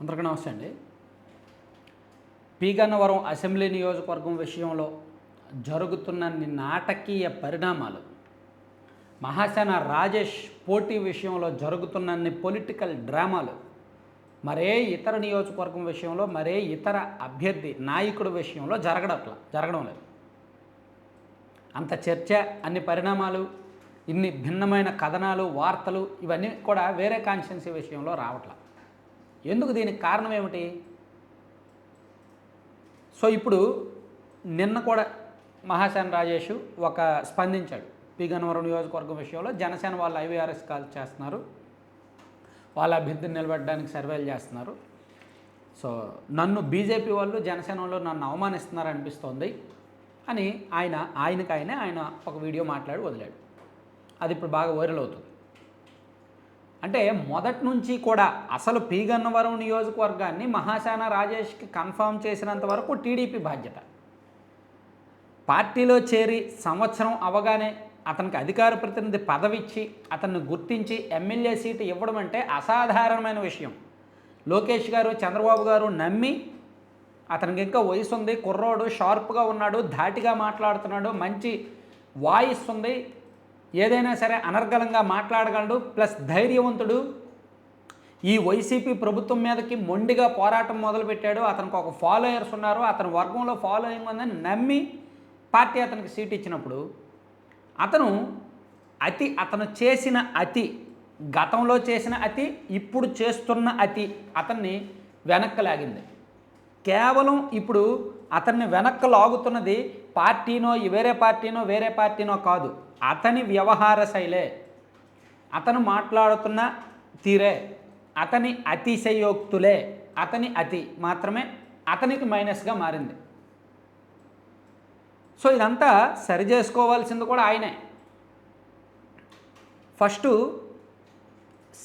అందరికీ నమస్తే అండి. పీగన్నవరం అసెంబ్లీ నియోజకవర్గం విషయంలో జరుగుతున్న నాటకీయ పరిణామాలు మహాసేన రాజేష్ పోటీ విషయంలో జరుగుతున్న పొలిటికల్ డ్రామాలు మరే ఇతర నియోజకవర్గం విషయంలో మరే ఇతర అభ్యర్థి నాయకుడి విషయంలో జరగడట్ల జరగడం లేదు. అంత చర్చ అన్ని పరిణామాలు ఇన్ని భిన్నమైన కథనాలు వార్తలు ఇవన్నీ కూడా వేరే కాన్స్టిట్యున్సీ విషయంలో రావట్ల. ఎందుకు దీనికి కారణం ఏమిటి? సో ఇప్పుడు నిన్న కూడా మహాసేన రాజేష్ ఒక స్పందించాడు. పి. నియోజకవర్గం విషయంలో జనసేన వాళ్ళు ఐవీఆర్ఎస్ కాల్ చేస్తున్నారు. వాళ్ళ అభ్యర్థిని నిలబెట్టడానికి సర్వేలు చేస్తున్నారు. సో నన్ను బీజేపీ వాళ్ళు జనసేన వాళ్ళు నన్ను అవమానిస్తున్నారు అనిపిస్తోంది అని ఆయన ఆయనకి ఆయన ఒక వీడియో మాట్లాడి వదిలాడు. అది ఇప్పుడు బాగా వైరల్ అవుతుంది. అంటే మొదటి నుంచి కూడా అసలు పీగన్నవరం నియోజకవర్గాన్ని మహాశాన రాజేష్కి కన్ఫర్మ్ చేసినంత వరకు టీడీపీ బాధ్యత. పార్టీలో చేరి సంవత్సరం అవగానే అతనికి అధికార ప్రతినిధి పదవిచ్చి అతన్ని గుర్తించి ఎమ్మెల్యే సీటు ఇవ్వడం అంటే అసాధారణమైన విషయం. లోకేష్ గారు చంద్రబాబు గారు నమ్మి అతనికి ఇంకా వయసు ఉంది కుర్రోడు షార్ప్గా ఉన్నాడు ధాటిగా మాట్లాడుతున్నాడు మంచి వాయిస్ ఉంది ఏదైనా సరే అనర్గళంగా మాట్లాడగలడు ప్లస్ ధైర్యవంతుడు. ఈ వైసీపీ ప్రభుత్వం మీదకి మొండిగా పోరాటం మొదలుపెట్టాడు. అతనికి ఒక ఫాలోయర్స్ ఉన్నారు. అతని వర్గంలో ఫాలోయింగ్ ఉందని నమ్మి పార్టీ అతనికి సీట్ ఇచ్చినప్పుడు అతను అతి అతను చేసిన అతి గతంలో చేసిన అతి ఇప్పుడు చేస్తున్న అతి అతన్ని వెనక్కి లాగింది. కేవలం ఇప్పుడు అతన్ని వెనక్కి లాగుతున్నది పార్టీనో ఈ వేరే పార్టీనో వేరే పార్టీనో కాదు. అతని వ్యవహార శైలే. అతను మాట్లాడుతున్న తీరే. అతని అతిశయోక్తులే. అతని అతి మాత్రమే అతనికి మైనస్గా మారింది. సో ఇదంతా సరి చేసుకోవాల్సింది కూడా ఆయనే. ఫస్ట్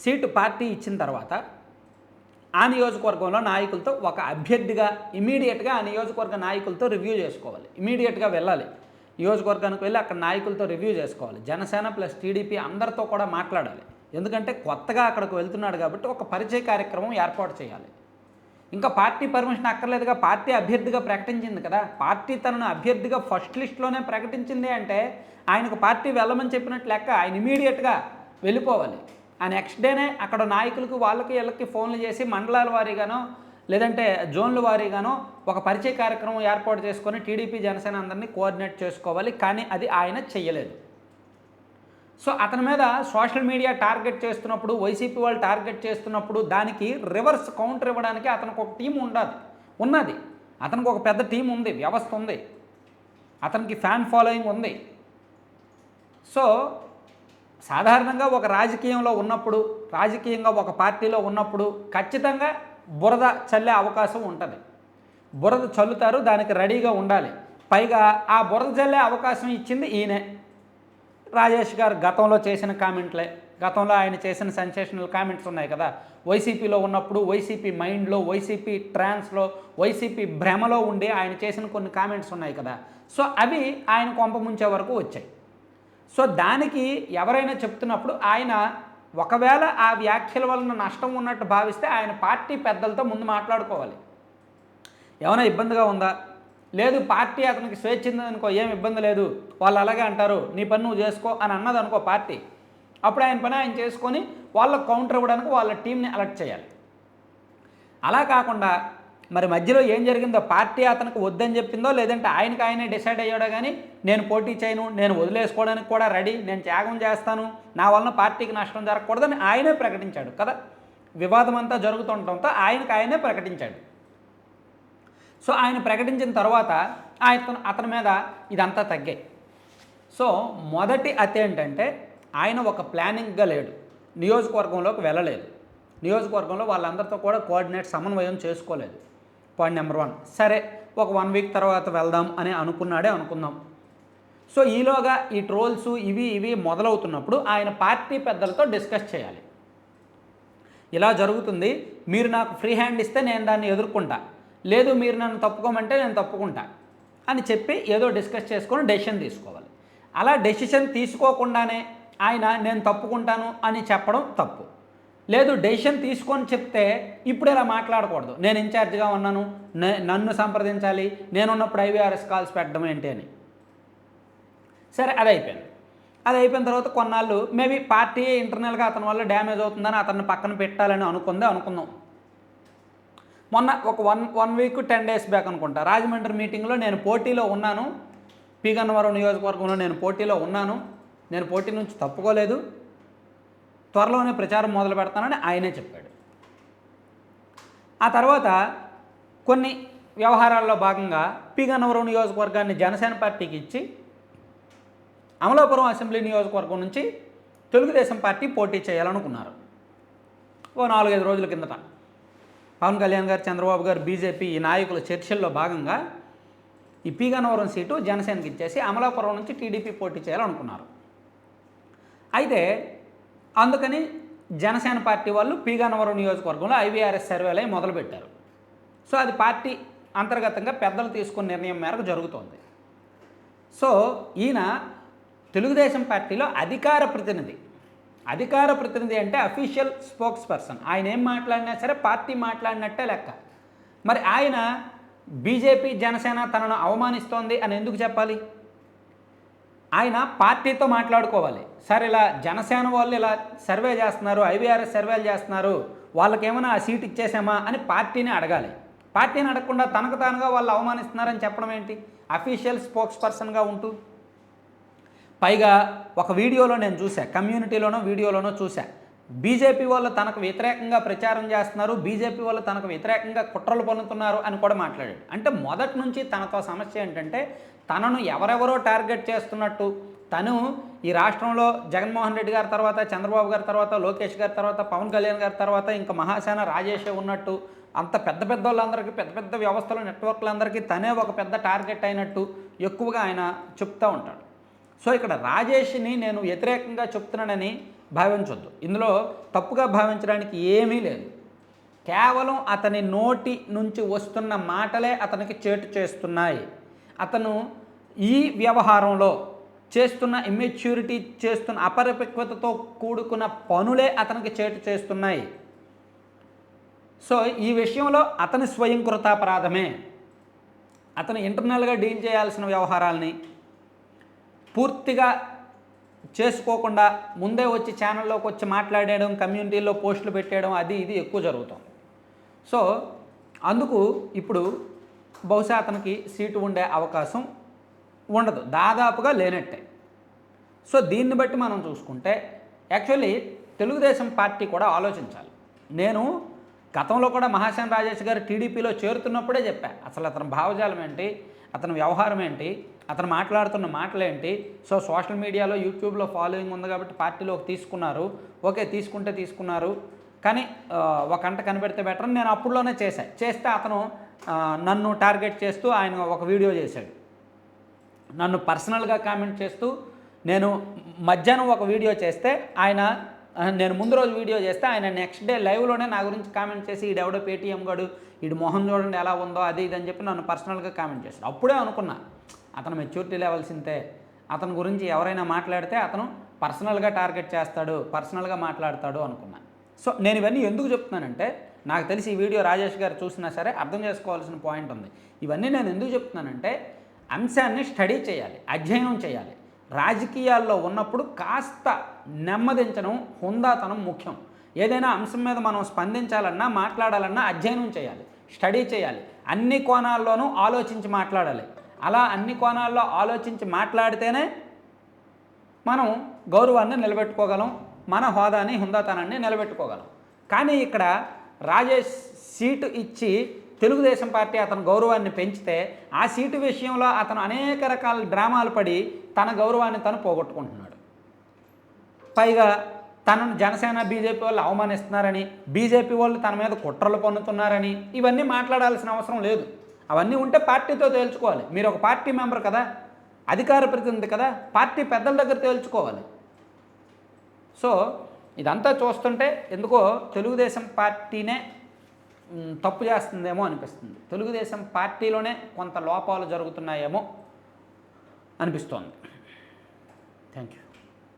సీటు పార్టీ ఇచ్చిన తర్వాత ఆ నియోజకవర్గంలో నాయకులతో ఒక అభ్యర్థిగా ఇమీడియట్గా ఆ నియోజకవర్గ నాయకులతో రివ్యూ చేసుకోవాలి. ఇమీడియట్గా వెళ్ళాలి. నియోజకవర్గానికి వెళ్ళి అక్కడ నాయకులతో రివ్యూ చేసుకోవాలి. జనసేన ప్లస్ టీడీపీ అందరితో కూడా మాట్లాడాలి. ఎందుకంటే కొత్తగా అక్కడికి వెళ్తున్నాడు కాబట్టి ఒక పరిచయ కార్యక్రమం ఏర్పాటు చేయాలి. ఇంకా పార్టీ పర్మిషన్ అక్కర్లేదుగా పార్టీ అభ్యర్థిగా ప్రకటించింది కదా. పార్టీ తనను అభ్యర్థిగా ఫస్ట్ లిస్ట్లోనే ప్రకటించింది అంటే ఆయనకు పార్టీ వెళ్ళమని చెప్పినట్లు లెక్క ఆయన ఇమీడియట్గా వెళ్ళిపోవాలి. ఆ నెక్స్ట్ డేనే అక్కడ నాయకులకు వాళ్ళకి వీళ్ళకి ఫోన్లు చేసి మండలాల వారీగానో లేదంటే జోన్ల వారీగానో ఒక పరిచయ కార్యక్రమం ఏర్పాటు చేసుకొని టీడీపీ జనసేన అందరినీ కోఆర్డినేట్ చేసుకోవాలి కానీ అది ఆయన చెయ్యలేదు. సో అతని మీద సోషల్ మీడియా టార్గెట్ చేస్తున్నప్పుడు వైసీపీ వాళ్ళు టార్గెట్ చేస్తున్నప్పుడు దానికి రివర్స్ కౌంటర్ ఇవ్వడానికి అతనికి ఒక టీం ఉండాలి ఉన్నది. అతనికి ఒక పెద్ద టీం ఉంది వ్యవస్థ ఉంది. అతనికి ఫ్యాన్ ఫాలోయింగ్ ఉంది. సో సాధారణంగా ఒక రాజకీయంలో ఉన్నప్పుడు రాజకీయంగా ఒక పార్టీలో ఉన్నప్పుడు ఖచ్చితంగా బురద చల్లే అవకాశం ఉంటుంది. బురద చల్లుతారు దానికి రెడీగా ఉండాలి. పైగా ఆ బురద చల్లే అవకాశం ఇచ్చింది ఈయనే. రాజేష్ గారు గతంలో చేసిన కామెంట్లే. గతంలో ఆయన చేసిన సెన్సేషనల్ కామెంట్స్ ఉన్నాయి కదా. వైసీపీలో ఉన్నప్పుడు వైసీపీ మైండ్లో వైసీపీ ట్రాన్స్లో వైసీపీ భ్రమలో ఉండి ఆయన చేసిన కొన్ని కామెంట్స్ ఉన్నాయి కదా. సో అవి ఆయన కొంప ముంచే వరకు వచ్చాయి. సో దానికి ఎవరైనా చెప్తున్నప్పుడు ఆయన ఒకవేళ ఆ వ్యాఖ్యల వలన నష్టం ఉన్నట్టు భావిస్తే ఆయన పార్టీ పెద్దలతో ముందు మాట్లాడుకోవాలి. ఏమైనా ఇబ్బందిగా ఉందా? లేదు పార్టీ అతనికి స్వేచ్ఛ అనుకో ఏం ఇబ్బంది లేదు. వాళ్ళు అలాగే అంటారు నీ పని నువ్వు చేసుకో అని అన్నది అనుకో పార్టీ. అప్పుడు ఆయన పని ఆయన చేసుకొని వాళ్ళకు కౌంటర్ ఇవ్వడానికి వాళ్ళ టీంని అలర్ట్ చేయాలి. అలా కాకుండా మరి మధ్యలో ఏం జరిగిందో పార్టీ అతనికి వద్దని చెప్పిందో లేదంటే ఆయనకి ఆయనే డిసైడ్ అయ్యాడో కానీ నేను పోటీ చేయను నేను వదిలేసుకోవడానికి కూడా రెడీ నేను త్యాగం చేస్తాను నా వలన పార్టీకి నష్టం జరగకూడదని ఆయనే ప్రకటించాడు కదా? వివాదం అంతా జరుగుతుండటంతో ఆయనకు ఆయనే ప్రకటించాడు. సో ఆయన ప్రకటించిన తర్వాత ఆయన అతని మీద ఇదంతా తగ్గాయి. సో మొదటి అతి ఏంటంటే ఆయన ఒక ప్లానింగ్గా లేడు. నియోజకవర్గంలోకి వెళ్ళలేదు. నియోజకవర్గంలో వాళ్ళందరితో కూడా కోఆర్డినేట్ సమన్వయం చేసుకోలేదు. పాయింట్ నెంబర్ వన్ సరే ఒక వన్ వీక్ తర్వాత వెళ్దాం అని అనుకున్నాడే అనుకుందాం. సో ఈలోగా ఈ ట్రోల్స్ ఇవి ఇవి మొదలవుతున్నప్పుడు ఆయన పార్టీ పెద్దలతో డిస్కస్ చేయాలి. ఇలా జరుగుతుంది మీరు నాకు ఫ్రీ హ్యాండ్ ఇస్తే నేను దాన్ని ఎదుర్కొంటా. లేదు మీరు నన్ను తప్పుకోమంటే నేను తప్పుకుంటా అని చెప్పి ఏదో డిస్కస్ చేసుకొని డెసిషన్ తీసుకోవాలి. అలా డెసిషన్ తీసుకోకుండానే ఆయన నేను తప్పుకుంటాను అని చెప్పడం తప్పు. లేదు డెసిషన్ తీసుకొని చెప్తే ఇప్పుడు ఇలా మాట్లాడకూడదు. నేను ఇన్ఛార్జ్గా ఉన్నాను నే- నన్ను సంప్రదించాలి నేనున్నప్పుడు ఐవీఆర్ఎస్ కాల్స్ పెట్టడం ఏంటి అని. సరే అది అయిపోయింది. అది అయిపోయిన తర్వాత కొన్నాళ్ళు మేబీ పార్టీ ఇంటర్నల్గా అతని వల్ల డ్యామేజ్ అవుతుందని అతన్ని పక్కన పెట్టాలని అనుకుందే అనుకుందాం. మొన్న ఒక one one week ten days back అనుకుంటా రాజమండ్రి మీటింగ్లో నేను పోటీలో ఉన్నాను. పీగన్నవరం నియోజకవర్గంలో నేను పోటీలో ఉన్నాను. నేను పోటీ నుంచి తప్పుకోలేదు. త్వరలోనే ప్రచారం మొదలు పెడతానని ఆయనే చెప్పాడు. ఆ తర్వాత కొన్ని వ్యవహారాల్లో భాగంగా పి నియోజకవర్గాన్ని జనసేన పార్టీకి ఇచ్చి అమలాపురం అసెంబ్లీ నియోజకవర్గం నుంచి తెలుగుదేశం పార్టీ పోటీ చేయాలనుకున్నారు. ఓ నాలుగైదు రోజుల కిందట పవన్ కళ్యాణ్ గారు చంద్రబాబు గారు బీజేపీ ఈ నాయకుల చర్చల్లో భాగంగా ఈ పీగనవరం సీటు జనసేనకి ఇచ్చేసి అమలాపురం నుంచి టీడీపీ పోటీ చేయాలనుకున్నారు. అయితే అందుకని జనసేన పార్టీ వాళ్ళు పి నియోజకవర్గంలో ఐవీఆర్ఎస్ సర్వేలై మొదలుపెట్టారు. సో అది పార్టీ అంతర్గతంగా పెద్దలు తీసుకున్న నిర్ణయం మేరకు జరుగుతోంది. సో ఈయన తెలుగుదేశం పార్టీలో అధికార ప్రతినిధి. అధికార ప్రతినిధి అంటే అఫీషియల్ స్పోక్స్ పర్సన్ ఆయన ఏం మాట్లాడినా సరే పార్టీ మాట్లాడినట్టే లెక్క. మరి ఆయన బీజేపీ జనసేన తనను అవమానిస్తోంది అని ఎందుకు చెప్పాలి? ఆయన పార్టీతో మాట్లాడుకోవాలి. సార్ ఇలా జనసేన వాళ్ళు ఇలా సర్వే చేస్తున్నారు ఐవీఆర్ఎస్ సర్వేలు చేస్తున్నారు వాళ్ళకేమైనా ఆ సీట్ ఇచ్చేసామా అని పార్టీని అడగాలి. పార్టీని అడగకుండా తనకు తానుగా వాళ్ళు అవమానిస్తున్నారని చెప్పడం ఏంటి? అఫీషియల్ స్పోక్స్ పర్సన్గా ఉంటూ. పైగా ఒక వీడియోలో నేను చూసా కమ్యూనిటీలోనో వీడియోలోనో చూసా బీజేపీ వాళ్ళు తనకు వ్యతిరేకంగా ప్రచారం చేస్తున్నారు బీజేపీ వాళ్ళు తనకు వ్యతిరేకంగా కుట్రలు పన్నుతున్నారు అని కూడా మాట్లాడాడు. అంటే మొదటి నుంచి తనతో సమస్య ఏంటంటే తనను ఎవరెవరో టార్గెట్ చేస్తున్నట్టు తను ఈ రాష్ట్రంలో జగన్మోహన్ రెడ్డి గారి తర్వాత చంద్రబాబు గారి తర్వాత లోకేష్ గారి తర్వాత పవన్ కళ్యాణ్ గారి తర్వాత ఇంకా మహాసేన రాజేషే ఉన్నట్టు అంత పెద్ద పెద్ద వాళ్ళందరికీ పెద్ద పెద్ద వ్యవస్థలు నెట్వర్క్లందరికీ తనే ఒక పెద్ద టార్గెట్ అయినట్టు ఎక్కువగా ఆయన చెప్తూ ఉంటాడు. సో ఇక్కడ రాజేష్ని నేను వ్యతిరేకంగా చెప్తున్నానని భావించొద్దు. ఇందులో తప్పుగా భావించడానికి ఏమీ లేదు. కేవలం అతని నోటి నుంచి వస్తున్న మాటలే అతనికి చేటు చేస్తున్నాయి. అతను ఈ వ్యవహారంలో చేస్తున్న ఇమ్మెచ్యూరిటీ చేస్తున్న అపరిపక్వతతో కూడుకున్న పనులే అతనికి చేటు చేస్తున్నాయి. సో ఈ విషయంలో అతని స్వయంకృతాపరాధమే. అతను ఇంటర్నల్గా డీల్ చేయాల్సిన వ్యవహారాల్ని పూర్తిగా చేసుకోకుండా ముందే వచ్చి ఛానల్లోకి వచ్చి మాట్లాడేయడం కమ్యూనిటీలో పోస్టులు పెట్టేయడం అది ఇది ఎక్కువ జరుగుతుంది సో అందుకు ఇప్పుడు బహుశా అతనికి సీటు ఉండే అవకాశం ఉండదు. దాదాపుగా లేనట్టే. సో దీన్ని బట్టి మనం చూసుకుంటే యాక్చువల్లీ తెలుగుదేశం పార్టీ కూడా ఆలోచించాలి. నేను గతంలో కూడా మహాసేన రాజేష్ గారు టీడీపీలో చేరుతున్నప్పుడే చెప్పా అసలు అతని భావజాలం ఏంటి అతని వ్యవహారం ఏంటి అతను మాట్లాడుతున్న మాటలేంటి? సో సోషల్ మీడియాలో యూట్యూబ్లో ఫాలోయింగ్ ఉంది కాబట్టి పార్టీలో తీసుకున్నారు. ఓకే తీసుకుంటే తీసుకున్నారు. కానీ ఒక గంట కనిపెడితే బెటర్ నేను అప్పుడులోనే చేశాను చేస్తే అతను నన్ను టార్గెట్ చేస్తూ ఆయన ఒక వీడియో చేశాడు. నన్ను పర్సనల్గా కామెంట్ చేస్తూ నేను మధ్యాహ్నం ఒక వీడియో చేస్తే ఆయన నేను ముందు రోజు వీడియో చేస్తే ఆయన నెక్స్ట్ డే లైవ్లోనే నా గురించి కామెంట్ చేసి ఈడెవడో పేటీఎం గడు ఈడు మొహం చూడండి ఎలా ఉందో అది ఇది అని చెప్పి నన్ను పర్సనల్గా కామెంట్ చేశాడు. అప్పుడే అనుకున్నా. అతను మెచ్యూరిటీ లెవెల్స్ ఇంతే. అతని గురించి ఎవరైనా మాట్లాడితే అతను పర్సనల్గా టార్గెట్ చేస్తాడు పర్సనల్గా మాట్లాడతాడు అనుకున్నా. సో నేను ఇవన్నీ ఎందుకు చెప్తున్నానంటే నాకు తెలిసి ఈ వీడియో రాజేష్ గారు చూసినా సరే అర్థం చేసుకోవాల్సిన పాయింట్ ఉంది. ఇవన్నీ నేను ఎందుకు చెప్తున్నానంటే అంశాన్ని స్టడీ చేయాలి అధ్యయనం చేయాలి. రాజకీయాల్లో ఉన్నప్పుడు కాస్త నెమ్మదించడం హుందాతనం ముఖ్యం. ఏదైనా అంశం మీద మనం స్పందించాలన్నా మాట్లాడాలన్నా అధ్యయనం చేయాలి స్టడీ చేయాలి. అన్ని కోణాల్లోనూ ఆలోచించి మాట్లాడాలి. అలా అన్ని కోణాల్లో ఆలోచించి మాట్లాడితేనే మనం గౌరవాన్ని నిలబెట్టుకోగలం మన హోదాని హుందాతనాన్ని నిలబెట్టుకోగలం. కానీ ఇక్కడ రాజేష్ సీటు ఇచ్చి తెలుగుదేశం పార్టీ అతని గౌరవాన్ని పెంచితే ఆ సీటు విషయంలో అతను అనేక రకాల డ్రామాలు పడి తన గౌరవాన్ని తను పోగొట్టుకుంటున్నాడు. పైగా తనను జనసేన బీజేపీ వాళ్ళు అవమానిస్తున్నారని బీజేపీ వాళ్ళు తన మీద కుట్రలు పన్నుతున్నారని ఇవన్నీ మాట్లాడాల్సిన అవసరం లేదు. అవన్నీ ఉంటే పార్టీతో తేల్చుకోవాలి. మీరు ఒక పార్టీ మెంబర్ కదా అధికార ప్రతినిధి కదా పార్టీ పెద్దల దగ్గర తేల్చుకోవాలి. సో ఇదంతా చూస్తుంటే ఎందుకో తెలుగుదేశం పార్టీనే తప్పు చేస్తుందేమో అనిపిస్తుంది. తెలుగుదేశం పార్టీలోనే కొంత లోపాలు జరుగుతున్నాయేమో అనిపిస్తోంది. Thank you